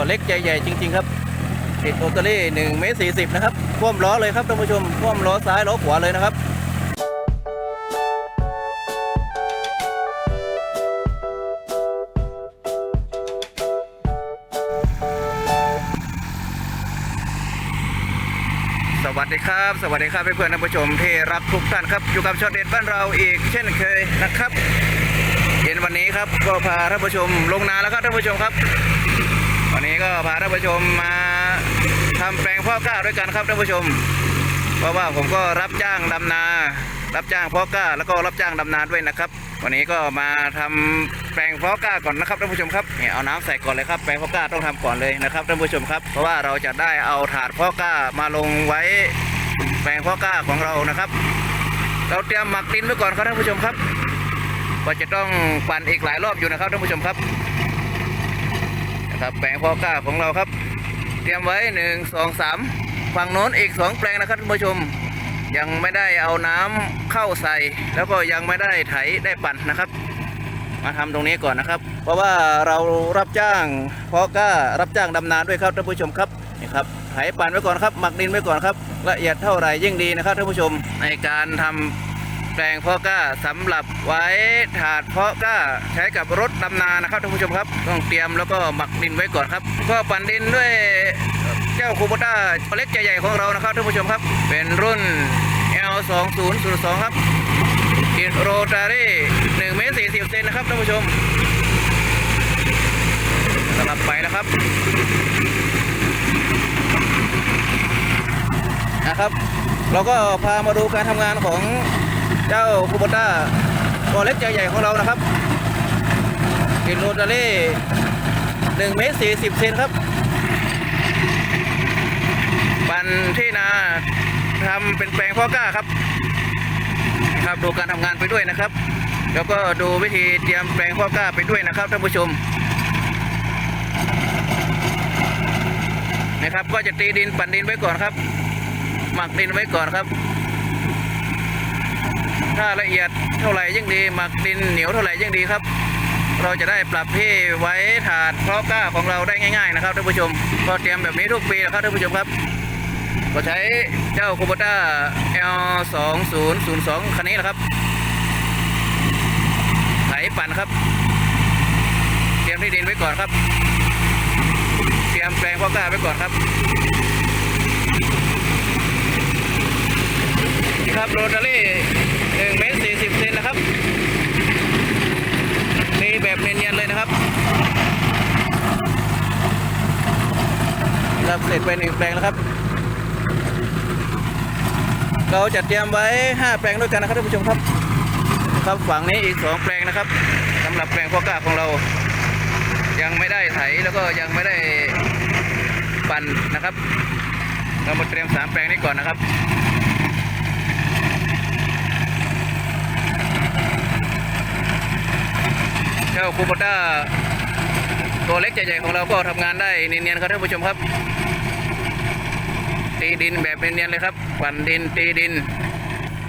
ตัวเล็กใจใหญ่จริง ๆ ครับติดโรตารี่1เมตร40นะครับคว่ำล้อเลยครับท่านผู้ชมคว่ำล้อซ้ายล้อขวาเลยนะครับสวัสดีครับสวัสดีครับเพื่อนๆท่านผู้ชมที่รักทุกท่านครับอยู่กับช็อตเด็ดบ้านเราอีกเช่นเคยนะครับเย็นวันนี้ครับก็พาท่านผู้ชมลงนาแล้วครับท่านผู้ชมครับ วันนี้ก็พาท่านผู้ชมมาทำแปลงพาะกล้าด้วยกันครับท่านผู้ชม เพราะว่าผมก็รับจ้างดำนา รับจ้างพาะกล้าแล้วก็รับจ้างดำนาด้วยนะครับ วันนี้ก็มาทำแปลงพาะกล้าก่อนนะครับท่านผู้ชมครับเนี่ยเอาน้ำใส่ก่อนเลยครับแปลงพาะกล้าต้องทำก่อนเลยนะครับท่านผู้ชมครับ เพราะว่าเราจะได้เอาถาดพาะกล้ามาลงไว้แปลงพาะกล้าของเรานะครับ เราเตรียมหมักดินไว้ก่อนครับท่านผู้ชมครับก็จะต้องปั่นอีกหลายรอบอยู่นะครับท่านผู้ชมครับ ครับแปลงพาะกล้าของเราครับ เตรียมไว้หนึ่งสองสามฝั่งโน้นอีกสองแปลงนะครับท่านผู้ชม ยังไม่ได้เอาน้ำเข้าใส่ แล้วก็ยังไม่ได้ไถได้ปั่นนะครับ มาทำตรงนี้ก่อนนะครับ เพราะว่าเรารับจ้างเพาะกล้ารับจ้างดำนาด้วยครับท่านผู้ชมครับนี่ครับไถปั่นไว้ก่อนครับหมักดินไว้ก่อนครับละเอียดเท่าไหร่ยิ่งดีนะครับท่านผู้ชมในการทำ แปลงเพาะกล้าสำหรับไว้ถาดเพาะกล้าใช้กับรถดำนานะครับท่านผู้ชมครับต้องเตรียมแล้วก็หมักดินไว้ก่อนครับ ก็ปั่นดินด้วยเจ้าคูโบต้าเล็กใหญ่ๆของเรานะครับท่านผู้ชมครับ เป็นรุ่น L2002 ครับติดโรตารี่1เมตร40เซนนะครับท่านผู้ชมสลับไปนะครับนะครับ เราก็พามาดูการทำงานของ เจ้าคูโบต้าตัวเล็กใจใหญ่ของเรานะครับติดโรตารี่1เมตร40เซนครับปันที่นาทำเป็นแปลงพาะกล้าครับ ครับดูการทำงานไปด้วยนะครับ แล้วก็ดูวิธีเตรียมแปลงพ่อก้าไปด้วยนะครับท่านผู้ชมนะครับก็จะตีดินปั่นดินไว้ก่อนครับ หมักดินไว้ก่อนครับ ถ้าละเอียดเท่าไหร่ยิ่งดี หมักดินเหนียวเท่าไหร่ยิ่งดีครับ เราจะได้ปรับที่ไว้ถาดเพาะก้าของเราได้ง่ายๆนะครับท่านผู้ชม ก็เตรียมแบบนี้ทุกปีนะครับท่านผู้ชมครับ ก็ใช้เจ้าคูโบต้า L2002 คันนี้แหละครับ ไถปั่นครับ เตรียมที่ดินไว้ก่อนครับ เตรียมแปลงพ่อก้าไว้ก่อนครับครับโรตารี่1เมตร40เซนนะครับนี่แบบเนียนๆเลยนะครับครับ เสร็จไปหนึ่งแปลงแล้วครับ เราจะเตรียมไว้ 5 แปลงด้วยกันนะครับท่านผู้ชมครับ ครับฝั่งนี้อีก 2 แปลงนะครับสำหรับแปลงพ่อกล้าของเรา ยังไม่ได้ไถแล้วก็ยังไม่ได้ปั่นนะครับ เรามาเตรียม 3 แปลงนี้ก่อนนะครับเจ้าคูโบต้าตัวเล็กใหญ่ๆของเราก็ทำงานได้เนียนๆครับท่านผู้ชมครับ ตีดินแบบเนียนๆเลยครับปั่นดินตีดิน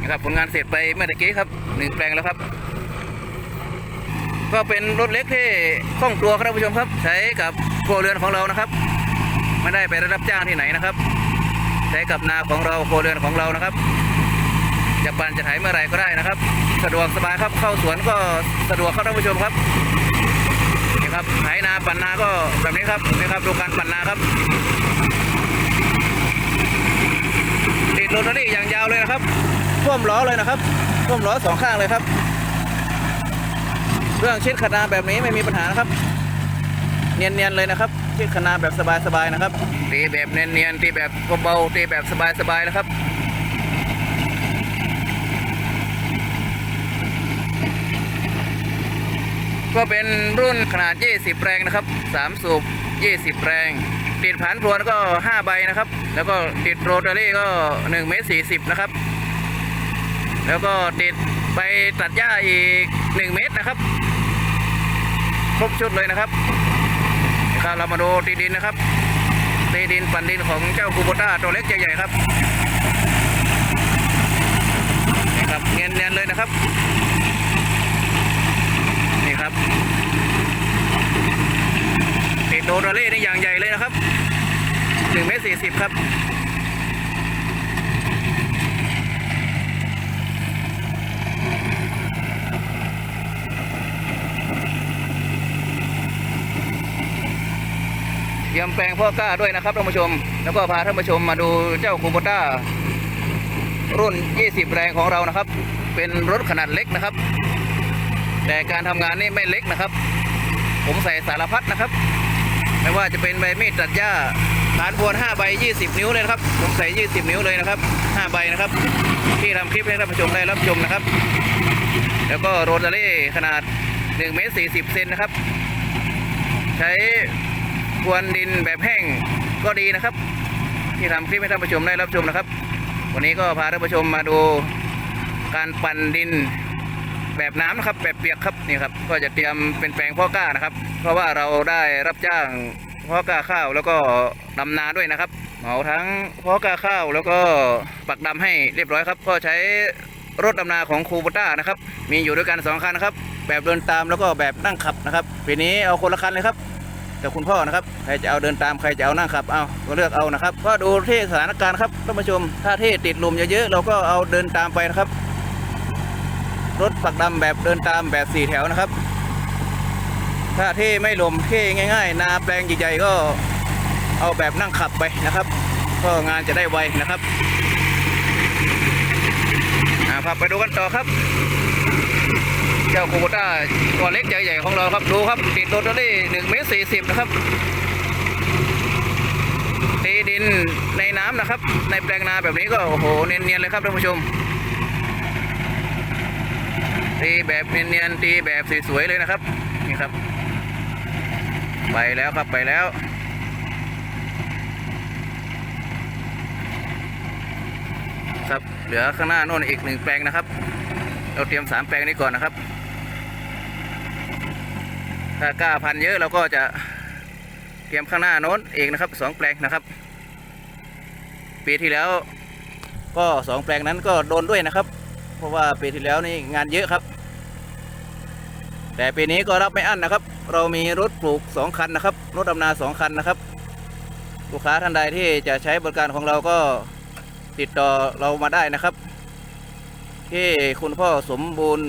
นะครับผลงานเสร็จไปเมื่อตะกี้ครับหนึ่งแปลงแล้วครับ ก็เป็นรถเล็กที่คล่องตัวครับท่านผู้ชมครับ ใช้กับครัวเรือนของเรานะครับ ไม่ได้ไปรับจ้างที่ไหนนะครับ ใช้กับนาของเราครัวเรือนของเรานะครับ จะปั่นจะไถเมื่อไรก็ได้นะครับ สะดวกสบายครับเข้าสวนก็สะดวกครับท่านผู้ชมครับนี่ครับไถนาปั่นนาก็แบบนี้ครับนี่ครับดูการปั่นนาครับ ติด โรตารี่อย่างยาวเลยนะครับท่วมล้อเลยนะครับท่วมล้อสองข้างเลยครับ เรื่องชิดขนาแบบนี้ไม่มีปัญหานะครับ เนียนๆเลยนะครับชิดขนาแบบสบายๆนะครับ ตีแบบเนียนๆตีแบบเบาๆตีแบบสบายๆนะครับก็เป็นรุ่นขนาด 20 แรงนะครับ 3 สูบ 20 แรง ติดผันพรวนก็ 5 ใบนะครับ แล้วก็ติดโรตารี่ก็1เมตร40 นะครับ แล้วก็ติดไปตัดหญ้าอีก 1 เมตรนะครับ ครบชุดเลยนะครับครับเรามาดูตีดินนะครับตีดินปั่นดินของเจ้าคูโบต้าตัวเล็กใหญ่ๆครับนี่ครับเนียนๆเลยนะครับนี่ครับ โดนราเล่นี่อย่างใหญ่เลยนะครับหนึ่งเมตรสี่สิบครับเตรียมแปลงพ่อกล้าด้วยนะครับท่านผู้ชม แล้วก็พาท่านผู้ชมมาดูเจ้าคูโบต้า รุ่น 20 แรงของเรานะครับ เป็นรถขนาดเล็กนะครับ แต่การทำงานนี่ไม่เล็กนะครับ ผมใส่สารพัดนะครับ ไม่ว่าจะเป็นใบมีดตัดหญ้าฐานพวน5ใบ 20 นิ้วเลยนะครับผมใส่ 20 นิ้วเลยนะครับ5ใบนะครับ ที่ทำคลิปให้ท่านผู้ชมได้รับชมนะครับ แล้วก็โรตารี่ขนาด1เมตร40เซนนะครับ ใช้พรวนดินแบบแห้งก็ดีนะครับ ที่ทำคลิปให้ท่านผู้ชมได้รับชมนะครับ วันนี้ก็พาท่านผู้ชมมาดูการปั่นดิน แบบน้ำนะครับแบบเปียกครับนี่ครับ ก็จะเตรียมเป็นแปลงพาะกล้านะครับ เพราะว่าเราได้รับจ้างพาะกล้าข้าวแล้วก็ดำนาด้วยนะครับเหมาทั้งพาะกล้าข้าวแล้วก็ปักดำให้เรียบร้อยครับ ก็ใช้รถดำนาของคูบูต้านะครับ มีอยู่ด้วยกันสองคันนะครับ แบบเดินตามแล้วก็แบบนั่งขับนะครับปีนี้เอาคนละคันเลยครับแต่คุณพ่อนะครับใครจะเอาเดินตามใครจะเอานั่งขับเอาก็เลือกเอานะครับ ก็ดูที่สถานการณ์ครับท่านผู้ชมถ้าที่ติดลมเยอะๆเราก็เอาเดินตามไปนะครับ รถปักดำแบบเดินตามแบบสี่แถวนะครับ ถ้าที่ไม่ลมที่ง่าย ๆ นาแปลงใหญ่ๆก็เอาแบบนั่งขับไปนะครับ ก็งานจะได้ไวนะครับอาพาไปดูกันต่อครับ เจ้าโคโบต้าตัวเล็กใหญ่ๆของเราครับดูครับติดโรตารี่หนึ่งเมตรสี่สิบนะครับตีดินในน้ำนะครับ ในแปลงนาแบบนี้ก็โอ้โหเนียนๆเลยครับท่านผู้ชม ตีแบบเนียนๆตีแบบสวยๆเลยนะครับ นี่ครับ ไปแล้วครับไปแล้ว ครับเหลือข้างหน้าโน่นอีกหนึ่งแปลงนะครับ เราเตรียมสามแปลงนี้ก่อนนะครับ ถ้ากล้าพันเยอะเราก็จะเตรียมข้างหน้าโน้นเองนะครับสองแปลงนะครับ ปีที่แล้วก็สองแปลงนั้นก็โดนด้วยนะครับ เพราะว่าปีที่แล้วนี่งานเยอะครับ แต่ปีนี้ก็รับไม่อั้นนะครับ เรามีรถปลูกสองคันนะครับ รถดำนาสองคันนะครับ ลูกค้าท่านใดที่จะใช้บริการของเราก็ติดต่อเรามาได้นะครับ ที่คุณพ่อสมบูรณ์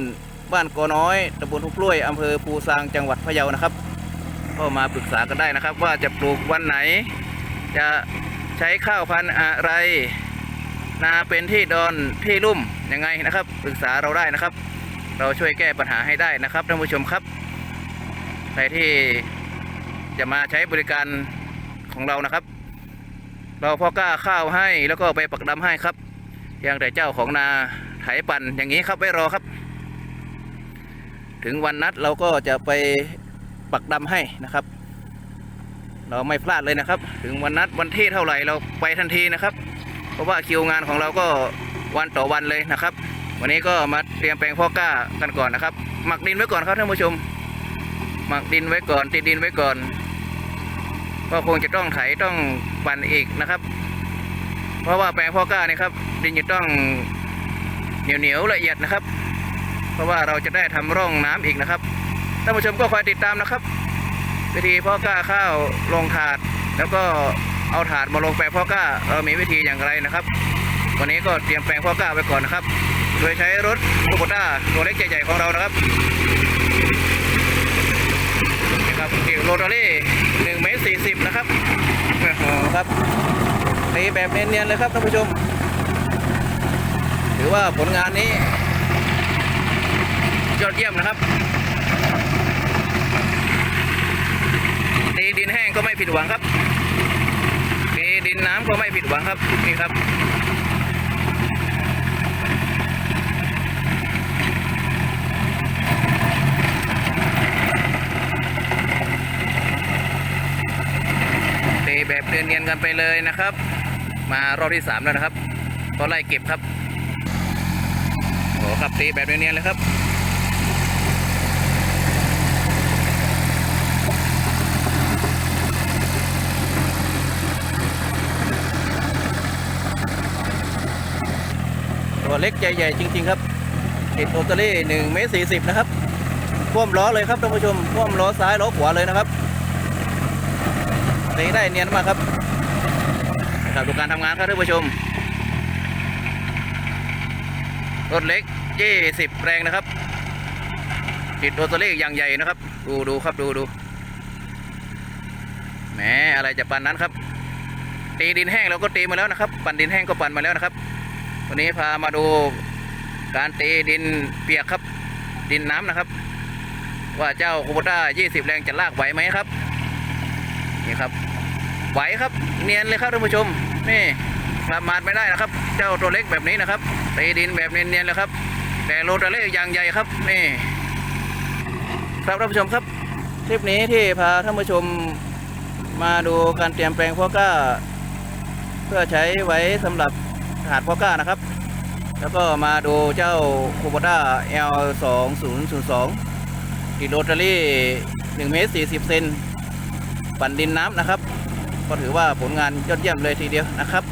บ้านกอน้อยตำบลทุกกล้วยอำเภอปูซางจังหวัดพะเยานะครับ ก็มาปรึกษากันได้นะครับ ว่าจะปลูกวันไหน จะใช้ข้าวพันธุ์อะไร นาเป็นที่ดอนที่ลุ่ม ยังไงนะครับปรึกษาเราได้นะครับ เราช่วยแก้ปัญหาให้ได้นะครับท่านผู้ชมครับ ใครที่จะมาใช้บริการของเรานะครับ เราพอกล้าข้าวให้แล้วก็ไปปักดำให้ครับเพียงแต่เจ้าของนาไถปั่นอย่างนี้ครับไว้รอครับ ถึงวันนัดเราก็จะไปปักดำให้นะครับ เราไม่พลาดเลยนะครับ ถึงวันนัดวันที่เท่าไหร่เราไปทันทีนะครับ เพราะว่าคิวงานของเราก็ วันต่อวันเลยนะครับ วันนี้ก็มาเตรียมแปลงพ่อกล้ากันก่อนนะครับ หมักดินไว้ก่อนครับท่านผู้ชม หมักดินไว้ก่อนติดดินไว้ก่อน ก็คงจะต้องไถต้องปั่นอีกนะครับ เพราะว่าแปลงพ่อกล้านี่ครับ ดินจะต้องเหนียวเหนียวละเอียดนะครับ เพราะว่าเราจะได้ทำร่องน้ำอีกนะครับท่านผู้ชมก็คอยติดตามนะครับ วิธีพ่อกล้าข้าวลงถาด แล้วก็เอาถาดมาลงแปลงพ่อกล้าเรามีวิธีอย่างไรนะครับ วันนี้ก็เตรียมแปลงพ่อกล้าไว้ก่อนนะครับ โดยใช้รถคูโบต้าตัวเล็กใหญ่ๆของเรานะครับนี่ครับโรตารี่หนึ่งเมตรสี่สิบนะครับโอ้โหครับตีแบบเนียนๆเลยครับท่านผู้ชม ถือว่าผลงานนี้ยอดเยี่ยมนะครับตีดินแห้งก็ไม่ผิดหวังครับตีดินน้ำก็ไม่ผิดหวังครับนี่ครับ ตีแบบเนียนๆ กันไปเลยนะครับ มารอบที่สามแล้วนะครับก็ไล่เก็บครับโอ้ครับตีแบบเนียนๆเลยครับตัวเล็กใหญ่ๆจริง ๆ ครับติดโรตารี่หนึ่งเมตรสี่สิบนะครับพ่วมล้อเลยครับท่านผู้ชมพ่วมล้อซ้ายล้อขวาเลยนะครับตีได้เนียนมากครับ ครับดูการทำงานครับท่านผู้ชม รถเล็ก20แรงนะครับ ติดโรตารี่อย่างใหญ่นะครับ ดูดูครับดูดูแหมอะไรจะปันนั้นครับ ตีดินแห้งเราก็ตีมาแล้วนะครับ ปั่นดินแห้งก็ปั่นมาแล้วนะครับ วันนี้พามาดูการตีดินเปียกครับ ดินน้ำนะครับ ว่าเจ้าคูโบต้า20 แรงจะลากไหวไหมครับ นี่ครับ ไหวครับ เนียนเลยครับท่านผู้ชม นี่ประมาทไม่ได้นะครับ เจ้าตัวเล็กแบบนี้นะครับตีดินแบบเนียนๆเลยครับ แต่โรตาเล่อย่างใหญ่ครับนี่ครับท่านผู้ชมครับคลิปนี้ที่พาท่านผู้ชมมาดูการเตรียมแปลงพาะกล้า เพื่อใช้ไว้สำหรับถาดพาะกล้านะครับ แล้วก็มาดูเจ้าคูโบต้า L 2 0 0 2ติดโรตารี่1เมตร40เซนปั่นดินน้ำนะครับ ก็ถือว่าผลงานยอดเยี่ยมเลยทีเดียวนะครับ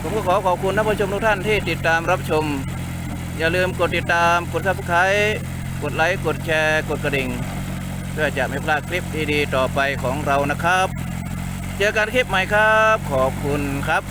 ผมก็ขอขอบคุณท่านผู้ชมทุกท่านที่ติดตามรับชม อย่าลืมกดติดตามกด subscribe กดไลค์กดแชร์กดกระดิ่ง เพื่อจะไม่พลาดคลิปดีๆต่อไปของเรานะครับ เจอกันคลิปใหม่ครับ ขอบคุณครับ